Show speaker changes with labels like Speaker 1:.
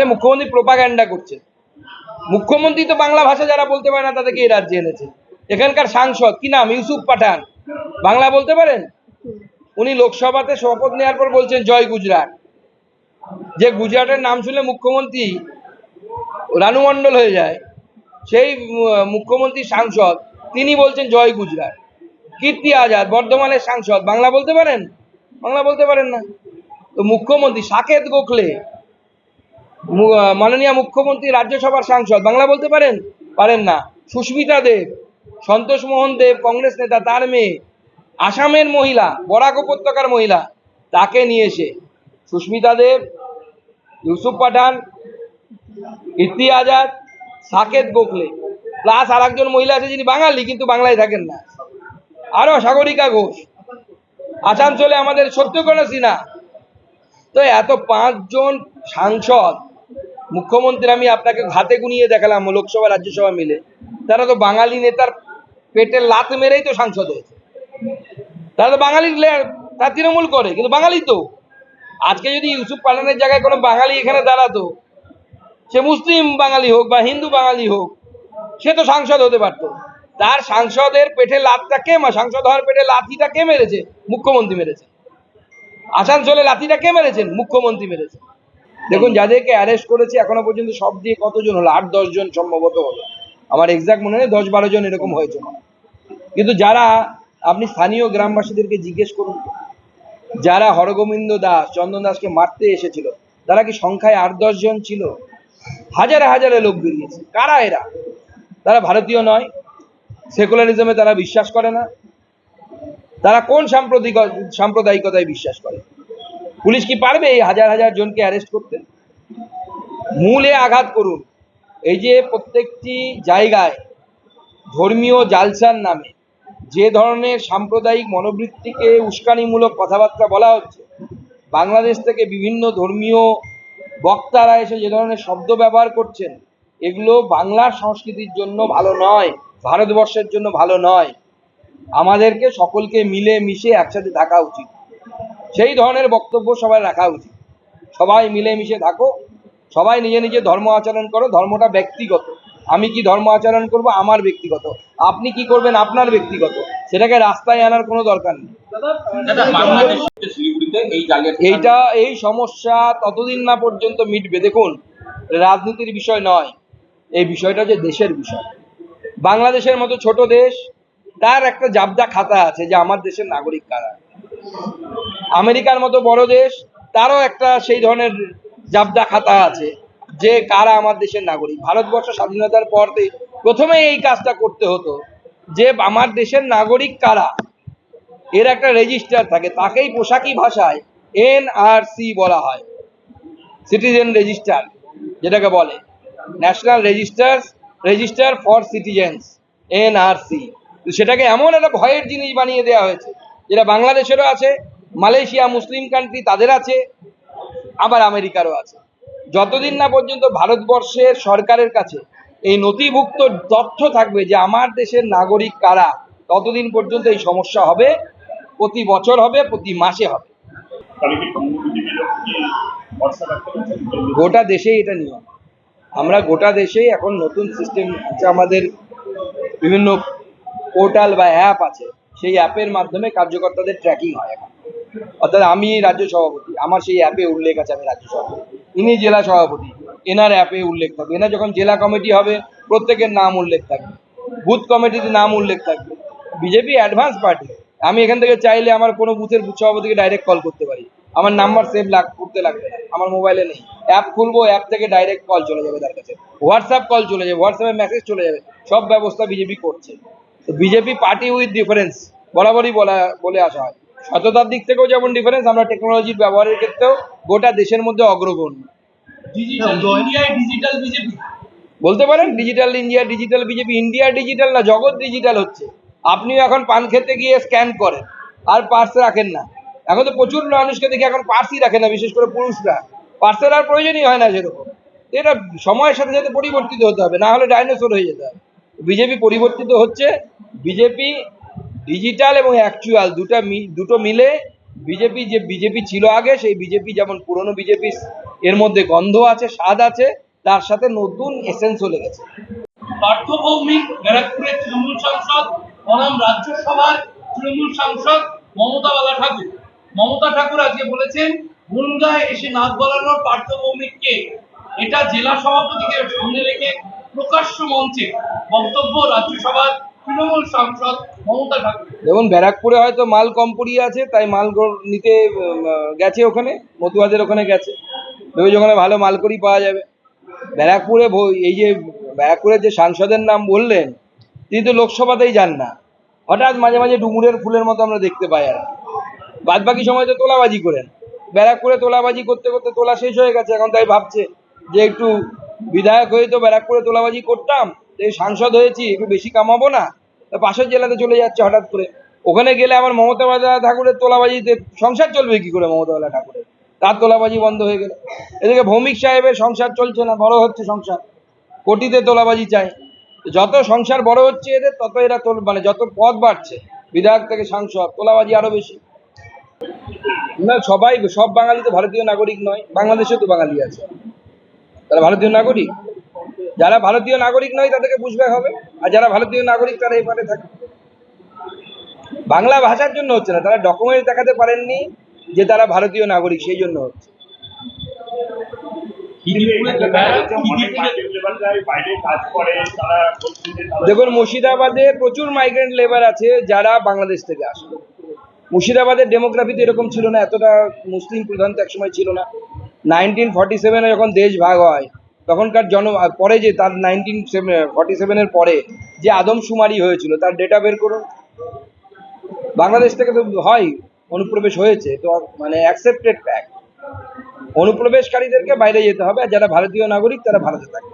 Speaker 1: তাহলে মুখ্যমন্ত্রী প্রোপাগ্যান্ডা করছে। মুখ্যমন্ত্রী তো বাংলা ভাষা যারা বলতে পারে না, তাদেরকে এই রাজ্যে এনেছে। এখানকার সাংসদ, কি নাম? ইউসুফ পাঠান। বাংলা বলতে পারেন? উনি লোকসভাতে শপথ নেওয়ার পর বলছেন, জয় গুজরাট। যে গুজরাটের নাম শুনলে মুখ্যমন্ত্রী রানু মণ্ডল হয়ে যায়। সেই মুখ্যমন্ত্রী সাংসদ, তিনি বলছেন, জয় গুজরাট। কীর্তি আজাদ, বর্ধমানের সাংসদ, বাংলা বলতে পারেন? বাংলা বলতে পারেন না। তো মুখ্যমন্ত্রী সাকেত গোখলে মাননীয় মুখ্যমন্ত্রী রাজ্যসভার সাংসদ। বাংলা বলতে পারেন? পারেন না। সুস্মিতা দেব, সন্তোষ মোহন দেব, কংগ্রেস নেতা, তার মেয়ে। আসামের মহিলা, বরাক উপত্যকার মহিলা, তাকে নিয়ে এসে। সুস্মিতা দেব, ইউসুফ পাঠান কীর্তি আজাদ, সাকেত গোখলে। প্লাস আর একজন মহিলা আছে যিনি বাঙালি, কিন্তু বাংলায় থাকেন না। আরও সাগরিকা ঘোষ। আসানসোলে আমাদের সত্যকর্ণ সিনহা। তো এত পাঁচজন সাংসদ মুখ্যমন্ত্রী, আমি আপনাকে হাতে গুনিয়ে দেখালাম লোকসভা, রাজ্যসভা মিলে। তারা তো বাঙালি নেতার পেটে লাত মেরেই তো সাংসদ হয়েছে। তারা তো বাঙালি তারা তৃণমূল করে, কিন্তু বাঙালি তো। আজকে যদি ইউসুফ পাঠানের জায়গায় কোনো বাঙালি এখানে দাঁড়াতো, সে মুসলিম বাঙালি হোক বা হিন্দু বাঙালি হোক, সে তো সাংসদ হতে পারতো। তার সাংসদের পেটে লাতটা কে সাংসদ হওয়ার পেটে লাথিটা কে মেরেছে? মুখ্যমন্ত্রী মেরেছে। আসানসোলে লাথিটা কে মেরেছেন? মুখ্যমন্ত্রী মেরেছে। দেখুন, যাদেরকে অ্যারেস্ট করেছে, এখনও পর্যন্ত সব দিয়ে কতজন হলো? আট, দশ জন সম্ভবত হলো। আমার এক্সাক্ট মনে নেই, দশ, বারো জন এরকম হয়েছে কিন্তু যারা, আপনি স্থানীয় গ্রামবাসীদেরকে জিজ্ঞেস করুন যারা হরগোবিন্দ দাস, চন্দন দাসকে মারতে এসেছিল, তারা কি সংখ্যায় আট, দশ জন ছিল? হাজারে হাজারে লোক বেরিয়েছে। কারা এরা? তারা ভারতীয় নয়। সেকুলারিজমে তারা বিশ্বাস করে না। তারা কোন সাম্প্রতিক, সাম্প্রদায়িকতায় বিশ্বাস করে? পুলিশ কি পারবে এই হাজার হাজার জনকে অ্যারেস্ট করতে? মূলে আঘাত করুন। এই যে প্রত্যেকটি জায়গায় ধর্মীয় জালসার নামে যে ধরনের সাম্প্রদায়িক মনোবৃত্তিকে উস্কানিমূলক কথাবার্তা বলা হচ্ছে, বাংলাদেশ থেকে বিভিন্ন ধর্মীয় বক্তারা এসে যে ধরনের শব্দ ব্যবহার করছেন, এগুলো বাংলার সংস্কৃতির জন্য ভালো নয়, ভারতবর্ষের জন্য ভালো নয়। আমাদেরকে সকলকে মিলে মিশে একসাথে থাকা উচিত। সেই ধরনের বক্তব্য সবাই রাখা উচিত। সবাই মিলে মিশে থাকো সবাই নিজে নিজে ধর্ম আচরণ করো ধর্মটা ব্যক্তিগত। আমি কি ধর্ম আচরণ করব? আমার ব্যক্তিগত। আপনি কি করবেন? আপনার ব্যক্তিগত। সেটাকে রাস্তায় আনার কোনো দরকার নেই। এইটা এই সমস্যা ততদিন না পর্যন্ত মিটবে। দেখুন রাজনীতির বিষয় নয় এই বিষয়টা যে দেশের বিষয়। বাংলাদেশের মতো ছোট দেশ তার একটা জাবদা খাতা আছে যে আমার দেশের নাগরিক কারা? আমেরিকার মতো বড় দেশ, তারও একটা সেই ধরনের জাবদা খাতা আছে যে কারা আমার দেশের নাগরিক। ভারতবর্ষ স্বাধীনতার পর প্রথমে এই কাজটা করতে হতো যে আমার দেশের নাগরিক কারা। এর একটা রেজিস্টার থাকে, তাকেই পোশাকি ভাষায় এনআরসি বলা হয়। সিটিজেন রেজিস্টার যেটাকে বলে। National register register for citizens NRC সেটাকে এমন একটা ভয়ের জিনিস বানিয়ে দেওয়া হয়েছে। যেটা বাংলাদেশেরও আছে মালয়েশিয়া মুসলিম কান্ট্রি তাদের আছে আবার আমেরিকারও আছে। যতদিন না পর্যন্ত ভারতবর্ষের সরকারের কাছে এই নথিভুক্ত তথ্য থাকবে যে আমার দেশের নাগরিক কারা ততদিন পর্যন্ত এই সমস্যা হবে প্রতি বছর হবে প্রতি মাসে হবে। গোটা দেশেই এটা নিয়ম। আমরা গোটা দেশেই এখন নতুন সিস্টেম আছে আমাদের বিভিন্ন পোর্টাল বা অ্যাপ আছে। সেই অ্যাপের মাধ্যমে কার্যকর্তাদের ট্র্যাকিং হয় এখন। অর্থাৎ আমি রাজ্য সভাপতি, আমার সেই অ্যাপে উল্লেখ আছে আমি রাজ্য সভাপতি। ইনি জেলা সভাপতি, এনার অ্যাপে উল্লেখ থাকবে। এনার যখন জেলা কমিটি হবে, প্রত্যেকের নাম উল্লেখ থাকবে। বুথ কমিটিতে নাম উল্লেখ থাকবে। বিজেপি অ্যাডভান্স পার্টি আমি এখান থেকে চাইলে আমার কোনো বুথের বুথ সভাপতিকে ডাইরেক্ট কল করতে পারি। আমার নাম্বার সেভ লাগ, করতে লাগবে না। আমার মোবাইলে নেই। অ্যাপ খুলবো অ্যাপ থেকে ডাইরেক্ট কল চলে যাবে তার কাছে। হোয়াটসঅ্যাপ কল চলে যাবে হোয়াটসঅ্যাপে মেসেজ চলে যাবে। সব ব্যবস্থা বিজেপি করছে। তো বিজেপি পার্টি উইথ ডিফারেন্স বরাবরই বলা বলে আসা হয়। সততার দিক থেকেও যেমন ডিফারেন্স আমরা টেকনোলজির ব্যবহারের ক্ষেত্রেও গোটা দেশের মধ্যে অগ্রগণ্য। বলতে পারেন digital India digital BJP India digital না জগৎ ডিজিটাল হচ্ছে। আপনিও এখন পান খেতে গিয়ে স্ক্যান করেন আর পার্স রাখেন না। এখন তো প্রচুর মানুষকে দেখি এখন পার্সই রাখে না বিশেষ করে পুরুষরা। পার্সের আর প্রয়োজনই হয় না সেরকম। এটা সময়ের সাথে সাথে পরিবর্তিত হতে হবে না হলে ডাইনোসর হয়ে যেতে হবে। বিজেপি পরিবর্তিত হচ্ছে বিজেপি ডিজিটাল এবং অ্যাকচুয়াল দুটা দুটো মিলে বিজেপি যে বিজেপি ছিল আগে, সেই বিজেপি যেমন পুরনো বিজেপি এর মধ্যে গন্ধ আছে, স্বাদ আছে, তার সাথে নতুন এসেন্সও লেগেছে
Speaker 2: পার্থ ভৌমিক, ব্যারাকপুরের তৃণমূল সাংসদ, বনাম রাজ্যসভার তৃণমূল সাংসদ মমতা বালা ঠাকুর মমতা ঠাকুর আজকে বলেছেন, বনগায় এসে নাচ বলানোর পার্থ ভৌমিককে এটা জেলা সভাপতিকে সামনে রেখে প্রকাশ্য মঞ্চে বক্তব্য রাজ্যসভার তৃণমূল সাংসদ মমতা ঠাকুর।
Speaker 1: যেমন ব্যারাকপুরে হয়তো মাল কম পড়িয়ে আছে, তাই মাল নিতে গেছে ওখানে, মতুয়াদের ওখানে গেছে। ভেবেছে ওখানে ভালো মাল করি পাওয়া যাবে। ব্যারাকপুরে এই যে, ব্যারাকপুরের যে সাংসদের নাম বললেন, তিনি তো লোকসভাতেই যান না। হঠাৎ মাঝে মাঝে ডুমুরের ফুলের মতো আমরা দেখতে পাই আর বাদ বাকি সময় তো তোলাবাজি করেন। ব্যারাকপুরে তোলাবাজি করতে করতে তোলা শেষ হয়ে গেছে, এখন তাই ভাবছে যে একটু বিধায়ক হয়ে তো ব্যারাকপুরে তোলাবাজি করতাম এই সাংসদ হয়েছি, একটু বেশি কামাবো না। পাশের জেলাতে চলে যাচ্ছে হঠাৎ করে। ওখানে গেলে আমার মমতা বালা ঠাকুরের তোলাবাজিতে সংসার চলবে কি করে মমতা বালা ঠাকুরের? তার তোলাবাজি বন্ধ হয়ে গেল। এদিকে ভৌমিক সাহেবের সংসার চলছে না, বড় হচ্ছে সংসার। কোটিতে তোলাবাজি চায় যত সংসার বড় হচ্ছে এদের, তত এরা তোল মানে যত পদ বাড়ছে, বিধায়ক থেকে সাংসদ, তোলাবাজি আরও বেশি। না, সবাই, সব বাঙালি তো ভারতীয় নাগরিক নয়, বাংলাদেশেও তো বাঙালি আছে। তারা ভারতীয় নাগরিক? যারা ভারতীয় নাগরিক নয় তাদেরকে বুঝবে হবে। আর যারা ভারতীয় নাগরিক তারা এপারে থাকে বাংলা ভাষার জন্য হচ্ছে না, তারা ডকুমেন্ট দেখাতে পারেননি যে তারা ভারতীয় নাগরিক, সেই জন্য হচ্ছে। দেখুন, মুর্শিদাবাদে প্রচুর মাইগ্রেন্ট লেবার আছে যারা বাংলাদেশ থেকে আসে। মুর্শিদাবাদের ডেমোগ্রাফিতে এরকম ছিল না, এতটা মুসলিম প্রধান তো একসময় ছিল না। নাইনটিন ফর্টি সেভেনে যখন দেশ ভাগ হয় তখনকার জন, পরে যে তার নাইনটিন ফর্টি সেভেনের পরে যে আদমশুমারি হয়েছিল, তার ডেটা বের করুন। বাংলাদেশ থেকে তো হয়, অনুপ্রবেশ হয়েছে, তো মানে অ্যাকসেপ্টেড ফ্যাক্ট অনুপ্রবেশকারীদেরকে বাইরে যেতে হবে, আর যারা ভারতীয় নাগরিক, তারা ভারতে থাকে